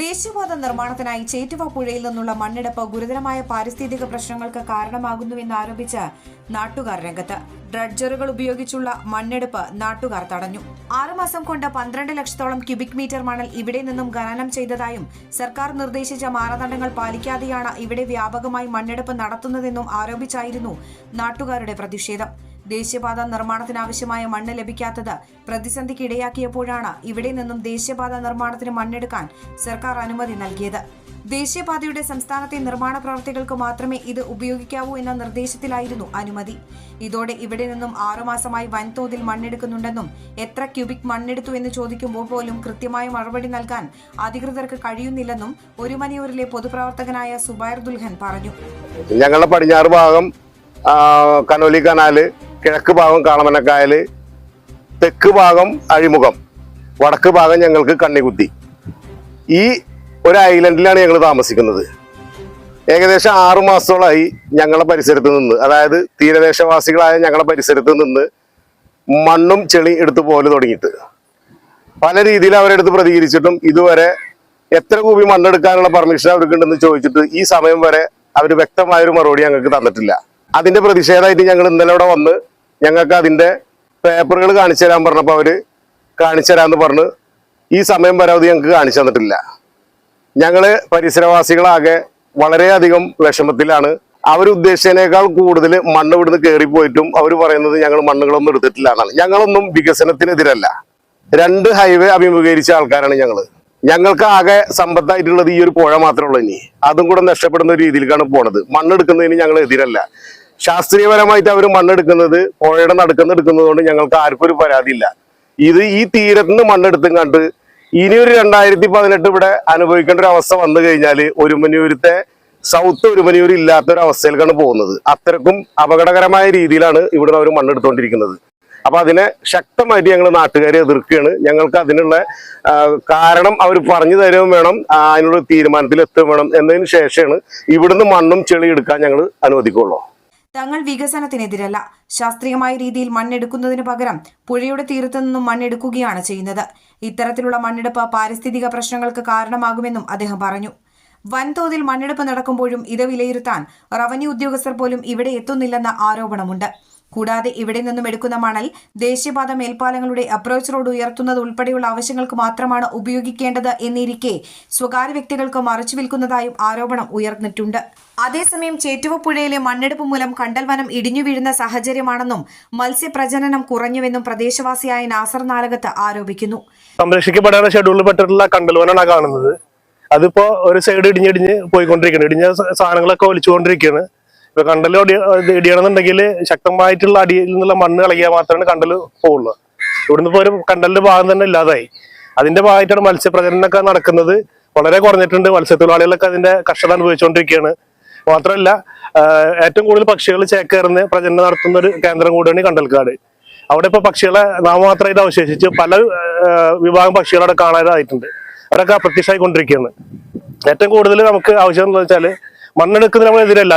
ദേശീയപാത നിർമ്മാണത്തിനായി ചേറ്റുവ പുഴയിൽ നിന്നുള്ള മണ്ണെടുപ്പ് ഗുരുതരമായ പാരിസ്ഥിതിക പ്രശ്നങ്ങൾക്ക് കാരണമാകുന്നുവെന്ന് ആരോപിച്ച് നാട്ടുകാർ രംഗത്ത്. ഡ്രഡ്ജറുകൾ ഉപയോഗിച്ചുള്ള മണ്ണെടുപ്പ് നാട്ടുകാർ തടഞ്ഞു. ആറുമാസം കൊണ്ട് പന്ത്രണ്ട് ലക്ഷത്തോളം ക്യൂബിക് മീറ്റർ മണൽ ഇവിടെ നിന്നും ഖനനം ചെയ്തതായും സർക്കാർ നിർദ്ദേശിച്ച മാനദണ്ഡങ്ങൾ പാലിക്കാതെയാണ് ഇവിടെ വ്യാപകമായി മണ്ണെടുപ്പ് നടത്തുന്നതെന്നും ആരോപിച്ചായിരുന്നു നാട്ടുകാരുടെ പ്രതിഷേധം. ദേശീയപാത നിർമ്മാണത്തിനാവശ്യമായ മണ്ണ് ലഭിക്കാത്തത് പ്രതിസന്ധിക്ക് ഇടയാക്കിയപ്പോഴാണ് ഇവിടെ നിന്നും ദേശീയപാത നിർമ്മാണത്തിന് മണ്ണെടുക്കാൻ സർക്കാർ അനുമതി നൽകിയത്. ദേശീയപാതയുടെ സംസ്ഥാനത്തെ നിർമ്മാണ പ്രവർത്തികൾക്ക് മാത്രമേ ഇത് ഉപയോഗിക്കാവൂ എന്ന നിർദ്ദേശത്തിലായിരുന്നു അനുമതി. ഇതോടെ ഇവിടെ നിന്നും ആറുമാസമായി വൻതോതിൽ മണ്ണെടുക്കുന്നുണ്ടെന്നും എത്ര ക്യൂബിക് മണ്ണെടുത്തു എന്ന് ചോദിക്കുമ്പോൾ പോലും കൃത്യമായ മറുപടി നൽകാൻ അധികൃതർക്ക് കഴിയുന്നില്ലെന്നും ഒരു മണിയൂരിലെ പൊതുപ്രവർത്തകനായ സുബൈർ ദുൽഹൻ പറഞ്ഞു. ഞങ്ങളുടെ പടിഞ്ഞാറ് ഭാഗം കനോലി കനാല് കിഴക്ക് ഭാഗം കാളമനക്കായൽ തെക്ക് ഭാഗം അഴിമുഖം വടക്ക് ഭാഗം ഞങ്ങൾക്ക് കണ്ണികുത്തി. ഈ ഒരു ഐലൻഡിലാണ് ഞങ്ങൾ താമസിക്കുന്നത്. ഏകദേശം ആറു മാസത്തോളമായി ഞങ്ങളുടെ പരിസരത്ത് നിന്ന് അതായത് തീരദേശവാസികളായ ഞങ്ങളുടെ പരിസരത്ത് നിന്ന് മണ്ണും ചെളി എടുത്തു പോലെ തുടങ്ങിയിട്ട്. പല രീതിയിൽ അവരെടുത്ത് പ്രതികരിച്ചിട്ടും ഇതുവരെ എത്ര കൂപി മണ്ണെടുക്കാനുള്ള പെർമിഷൻ അവർക്കുണ്ടെന്ന് ചോദിച്ചിട്ട് ഈ സമയം വരെ അവർ വ്യക്തമായൊരു മറുപടി ഞങ്ങൾക്ക് തന്നിട്ടില്ല. അതിന്റെ പ്രതിഷേധമായിട്ട് ഞങ്ങൾ ഇന്നലെ ഇവിടെ വന്ന് ഞങ്ങൾക്ക് അതിന്റെ പേപ്പറുകൾ കാണിച്ചു തരാൻ പറഞ്ഞപ്പോൾ അവർ കാണിച്ചു തരാന്ന് പറഞ്ഞ് ഈ സമയം വരെ ഞങ്ങൾക്ക് കാണിച്ചു തന്നിട്ടില്ല. ഞങ്ങൾ പരിസരവാസികളാകെ വളരെയധികം വിഷമത്തിലാണ്. അവരുദ്ദേശിച്ചതിനേക്കാൾ കൂടുതൽ മണ്ണ് ഇവിടുന്ന് കയറിപ്പോയിട്ടും അവർ പറയുന്നത് ഞങ്ങൾ മണ്ണുകളൊന്നും എടുത്തിട്ടില്ല എന്നാണ്. ഞങ്ങളൊന്നും വികസനത്തിനെതിരല്ല. രണ്ട് ഹൈവേ അഭിമുഖീകരിച്ച ആൾക്കാരാണ് ഞങ്ങൾ ഞങ്ങൾക്ക് ആകെ സമ്പത്തായിട്ടുള്ളത് ഈ ഒരു പുഴ മാത്രമേ ഉള്ളൂ ഇനി. അതും കൂടെ നഷ്ടപ്പെടുന്ന രീതിയിലേക്കാണ് പോണത്. മണ്ണെടുക്കുന്നതിന് ഞങ്ങൾ എതിരല്ല ശാസ്ത്രീയപരമായിട്ട് അവർ മണ്ണെടുക്കുന്നത് പുഴയുടെ നടുക്കുന്ന എടുക്കുന്നത് കൊണ്ട് ഞങ്ങൾക്ക് ആർക്കും ഒരു പരാതിയില്ല. ഇത് ഈ തീരത്ത് നിന്ന് മണ്ണെടുത്തും കണ്ട് ഇനി ഒരു രണ്ടായിരത്തി പതിനെട്ട് ഇവിടെ അനുഭവിക്കേണ്ട ഒരു അവസ്ഥ വന്നു കഴിഞ്ഞാൽ ഒരുമനിയൂരത്തെ സൗത്ത് ഒരുമനിയൂർ ഇല്ലാത്ത ഒരു അവസ്ഥയിലേക്കാണ് പോകുന്നത്. അത്രക്കും അപകടകരമായ രീതിയിലാണ് ഇവിടെ അവർ മണ്ണെടുത്തുകൊണ്ടിരിക്കുന്നത് അപ്പൊ അതിനെ ശക്തമായിട്ട് ഞങ്ങൾ നാട്ടുകാരെ എതിർക്കുകയാണ്. ഞങ്ങൾക്ക് അതിനുള്ള കാരണം അവർ പറഞ്ഞു തരുകയും വേണം അതിനുള്ള തീരുമാനത്തിൽ എത്തുകയും വേണം എന്നതിന് ശേഷമാണ് ഇവിടുന്ന് മണ്ണും ചെളിയെടുക്കാൻ ഞങ്ങൾ അനുവദിക്കുള്ളൂ തങ്ങൾ വികസനത്തിനെതിരല്ല. ശാസ്ത്രീയമായ രീതിയിൽ മണ്ണെടുക്കുന്നതിന് പകരം പുഴയുടെ തീരത്തു നിന്നും മണ്ണെടുക്കുകയാണ് ചെയ്യുന്നത്. ഇത്തരത്തിലുള്ള മണ്ണെടുപ്പ് പാരിസ്ഥിതിക പ്രശ്നങ്ങൾക്ക് കാരണമാകുമെന്നും അദ്ദേഹം പറഞ്ഞു. വൻതോതിൽ മണ്ണെടുപ്പ് നടക്കുമ്പോഴും ഇത് വിലയിരുത്താൻ റവന്യൂ ഉദ്യോഗസ്ഥർ പോലും ഇവിടെ എത്തുന്നില്ലെന്ന ആരോപണമുണ്ട്. കൂടാതെ ഇവിടെ നിന്നും എടുക്കുന്ന മണൽ ദേശീയപാത മേൽപ്പാലങ്ങളുടെ അപ്രോച്ച് റോഡ് ഉയർത്തുന്നത് ഉൾപ്പെടെയുള്ള ആവശ്യങ്ങൾക്ക് മാത്രമാണ് ഉപയോഗിക്കേണ്ടത് എന്നിരിക്കെ സ്വകാര്യ വ്യക്തികൾക്ക് മറച്ചു വിൽക്കുന്നതായും ആരോപണം ഉയർന്നിട്ടുണ്ട്. അതേസമയം ചേറ്റുവപ്പുഴയിലെ മണ്ണെടുപ്പ് മൂലം കണ്ടൽവനം ഇടിഞ്ഞു വീഴുന്ന സാഹചര്യമാണെന്നും മത്സ്യപ്രജനനം കുറഞ്ഞുവെന്നും പ്രദേശവാസിയായ നാസർ നാലകത്ത് ആരോപിക്കുന്നു. സംരക്ഷിക്കപ്പെടാൻ ഷെഡ്യൂളിൽപ്പെട്ടിട്ടുള്ള കണ്ടൽവനാണ് കാണുന്നത്. അതിപ്പോ ഒരു സൈഡ് ഇടിഞ്ഞിടിഞ്ഞ് പോയിക്കൊണ്ടിരിക്കുന്നു. ഇടിഞ്ഞ സാധനങ്ങളൊക്കെ ഒലിച്ചുകൊണ്ടിരിക്കുകയാണ് ഇപ്പൊ ഇത് ഇടിയണമെന്നുണ്ടെങ്കിൽ ശക്തമായിട്ടുള്ള അടിയിൽ നിന്നുള്ള മണ്ണ് കളകിയാൽ മാത്രമേ കണ്ടൽ പോവുള്ളൂ. ഇവിടുന്ന് ഇപ്പൊ ഒരു കണ്ടലിന്റെ ഭാഗം തന്നെ ഇല്ലാതായി. അതിന്റെ ഭാഗമായിട്ടാണ് മത്സ്യപ്രചരണമൊക്കെ നടക്കുന്നത്. വളരെ കുറഞ്ഞിട്ടുണ്ട്. മത്സ്യത്തൊഴിലാളികളൊക്കെ അതിന്റെ കഷ്ടത അനുഭവിച്ചുകൊണ്ടിരിക്കുകയാണ്. മാത്രമല്ല ഏറ്റവും കൂടുതൽ പക്ഷികൾ ചേക്കേറുന്ന പ്രചരണം നടത്തുന്ന ഒരു കേന്ദ്രം കൂടിയാണ് കണ്ടൽക്കാട്. അവിടെ ഇപ്പൊ പക്ഷികളെ നാമമാത്രമായിട്ട് അവശേഷിച്ച് പല വിഭാഗം പക്ഷികളവിടെ കാണാതായിട്ടുണ്ട്. അവരൊക്കെ അപ്രത്യക്ഷമായിക്കൊണ്ടിരിക്കുകയാണ്. ഏറ്റവും കൂടുതൽ നമുക്ക് ആവശ്യം എന്താണെന്ന് വെച്ചാൽ മണ്ണെടുക്കുന്നതിന് നമ്മൾ എതിരല്ല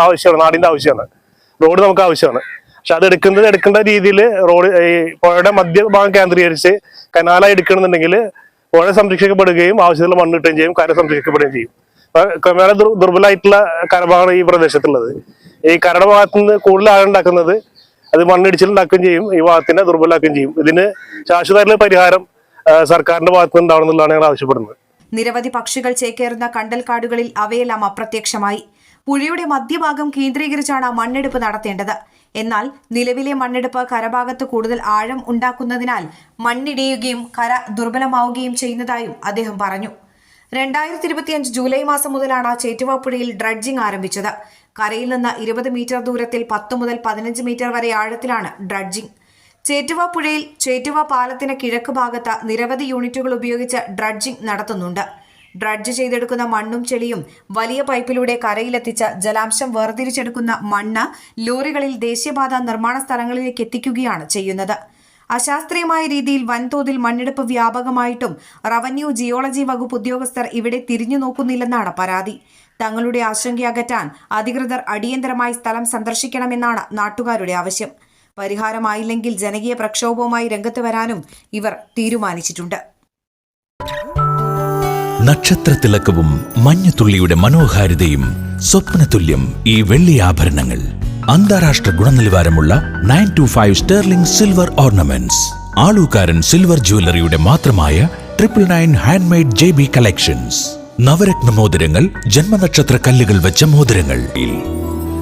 ആവശ്യമാണ്. നാടിന്റെ ആവശ്യമാണ്. റോഡ് നമുക്ക് ആവശ്യമാണ്. പക്ഷെ അത് എടുക്കുന്നത് എടുക്കേണ്ട രീതിയിൽ റോഡ് ഈ പുഴയുടെ മധ്യഭാഗം കേന്ദ്രീകരിച്ച് കനാലായി എടുക്കണമെന്നുണ്ടെങ്കിൽ പുഴ സംരക്ഷിക്കപ്പെടുകയും ആവശ്യത്തിലുള്ള മണ്ണ് കിട്ടുകയും ചെയ്യും കര സംരക്ഷിക്കപ്പെടുകയും ചെയ്യും. ക്രമേണ ദുർ- ദുർബലമായിട്ടുള്ള കരഭാഗമാണ് ഈ പ്രദേശത്തുള്ളത്. ഈ കരട ഭാഗത്ത് നിന്ന് കൂടുതൽ ആളുണ്ടാക്കുന്നത് അത് മണ്ണിടിച്ചിലുണ്ടാക്കുകയും ചെയ്യും ഈ ഭാഗത്തിനെ ദുർബലമാക്കുകയും ചെയ്യും. ഇതിന് ശാശ്വതമായിട്ടുള്ള പരിഹാരം സർക്കാരിന്റെ ഭാഗത്തുനിന്ന് നിന്ന് ഉണ്ടാവണം എന്നുള്ളതാണ് ഞങ്ങൾ ആവശ്യപ്പെടുന്നത്. നിരവധി പക്ഷികൾ ചേക്കേറുന്ന കണ്ടൽക്കാടുകളിൽ അവയെല്ലാം അപ്രത്യക്ഷമായി. പുഴയുടെ മധ്യഭാഗം കേന്ദ്രീകരിച്ചാണ് മണ്ണെടുപ്പ് നടത്തേണ്ടത്. എന്നാൽ നിലവിലെ മണ്ണെടുപ്പ് കരഭാഗത്ത് കൂടുതൽ ആഴം ഉണ്ടാക്കുന്നതിനാൽ മണ്ണിടിയുകയും കര ദുർബലമാവുകയും ചെയ്യുന്നതായും അദ്ദേഹം പറഞ്ഞു. രണ്ടായിരത്തി ഇരുപത്തിയഞ്ച് ജൂലൈ മാസം മുതലാണ് ചേറ്റുവ പുഴയിൽ ഡ്രഡ്ജിംഗ് ആരംഭിച്ചത്. കരയിൽ നിന്ന് ഇരുപത് മീറ്റർ ദൂരത്തിൽ പത്ത് മുതൽ പതിനഞ്ച് മീറ്റർ വരെ ആഴത്തിലാണ് ഡ്രഡ്ജിംഗ്. ചേറ്റുവ പുഴയിൽ ചേറ്റുവ പാലത്തിന് കിഴക്ക് ഭാഗത്ത് നിരവധി യൂണിറ്റുകൾ ഉപയോഗിച്ച് ഡ്രഡ്ജിംഗ് നടത്തുന്നുണ്ട്. ഡ്രഡ്ജ് ചെയ്തെടുക്കുന്ന മണ്ണും ചെളിയും വലിയ പൈപ്പിലൂടെ കരയിലെത്തിച്ച് ജലാംശം വേർതിരിച്ചെടുക്കുന്ന മണ്ണ് ലോറികളിൽ ദേശീയപാത നിർമ്മാണ സ്ഥലങ്ങളിലേക്ക് എത്തിക്കുകയാണ് ചെയ്യുന്നത്. അശാസ്ത്രീയമായ രീതിയിൽ വൻതോതിൽ മണ്ണെടുപ്പ് വ്യാപകമായിട്ടും റവന്യൂ ജിയോളജി വകുപ്പ് ഉദ്യോഗസ്ഥർ ഇവിടെ തിരിഞ്ഞു നോക്കുന്നില്ലെന്നാണ് പരാതി. തങ്ങളുടെ ആശങ്ക അകറ്റാൻ അധികൃതർ അടിയന്തരമായി സ്ഥലം സന്ദർശിക്കണമെന്നാണ് നാട്ടുകാരുടെ ആവശ്യം. പരിഹാരമായില്ലെങ്കിൽ ജനകീയ പ്രക്ഷോഭവുമായി രംഗത്ത് വരാനും ഇവർ തീരുമാനിച്ചിട്ടുണ്ട്. നക്ഷത്രത്തിളക്കവും മഞ്ഞത്തുള്ളിയുടെ മനോഹാരിതയും സ്വപ്നതുല്യം ഈ വെള്ളി ആഭരണങ്ങൾ. അന്താരാഷ്ട്ര ഗുണനിലവാരമുള്ള nine two five sterling silver ornaments. Alukkaran silver ജ്വല്ലറിയുടെ മാത്രമായ triple nine handmade J B collections. Navratna മോതിരങ്ങൾ ജന്മനക്ഷത്ര കല്ലുകൾ വെച്ച മോതിരങ്ങൾ.